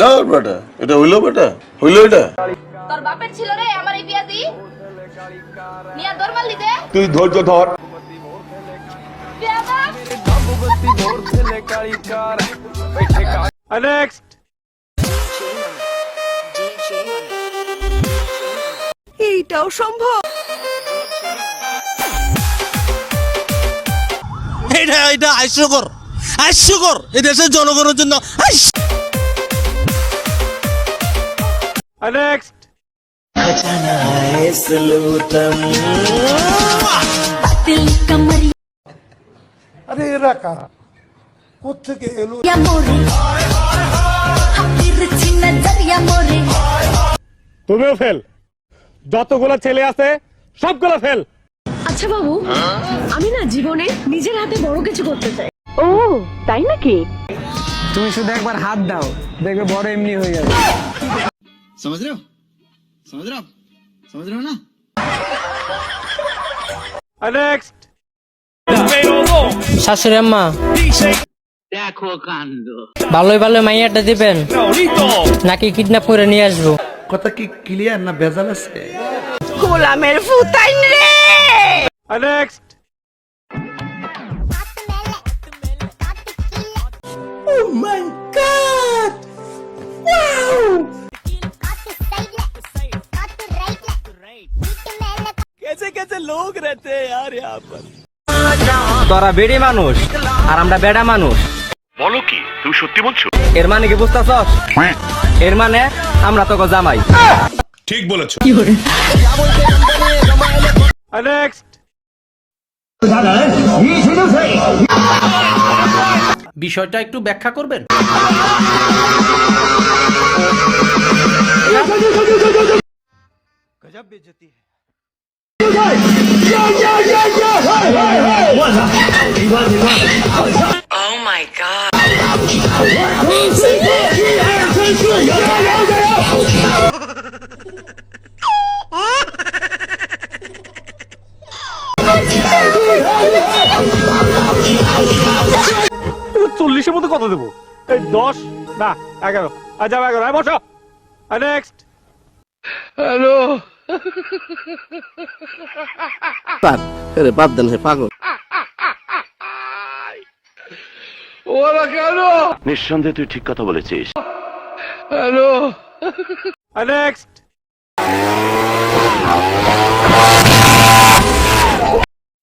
দাও বেটা এটা হইল বেটা হইল এটা। তোর বাপের ছিল রে আমার এই নিয়া দর মারলি দে। তুই ধৈর্য ধর। নেক্সট এইটাও সম্ভব। এটা এটা হাস্যকর হাস্যকর এই দেশের জনগণের জন্য। তুমিও ফেল যতগুলো ছেলে আছে সবগুলো ফেল আচ্ছা বাবু আমি না জীবনে নিজের হাতে বড় কিছু করতে চাই। ও তাই নাকি তুমি শুধু একবার হাত দাও দেখবে বড় এমনি হয়ে যাবে समझ रहे हो समझ रहे हो आप? समझ रहे हो ना নেক্সট শাশুড়ি আম্মা দেখো কাণ্ড ভালোই ভালো মাইয়াটা দিবেন নাকি কিডন্যাপ করে নিয়ে আসবো কথা কি ক্লিয়ার না ভেজাল আছে গোলামের ফুতাইন রে নেক্সট তোরা বেড়ি মানুষ আর আমরা বেড়া মানুষ। বলো কি তুমি সত্যি বলছো? এর মানে কি বুঝতেছস? এর মানে আমরা তোকে জামাই। ঠিক বলেছ। নেক্সট বিষয়টা একটু ব্যাখ্যা করবেন? চল্লিশের মধ্যে কত দেবো? এই দশ না এগারো। আর যাব এগারো। আর বসো। নেক্সট আরে বাদ দেন হে পাগল নিঃসন্দেহে তুই ঠিক কথা বলেছিস নেক্সট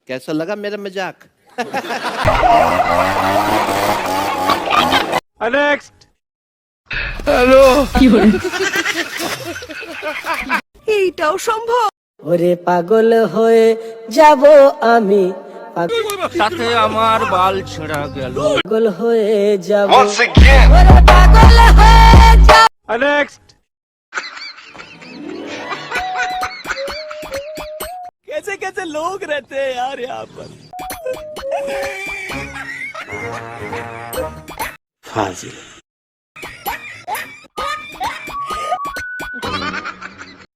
कैसा लगा मेरा मजाक নেক্সট এইটাও সম্ভব ওরে পাগল হয়ে যাব আমি সাথে আমার বাল ছেঁড়া গেল পাগল হয়ে যাব পাগল হয়ে যা নেক্সট कैसे कैसे लोग रहते हैं यार यहाँ पर फाजिल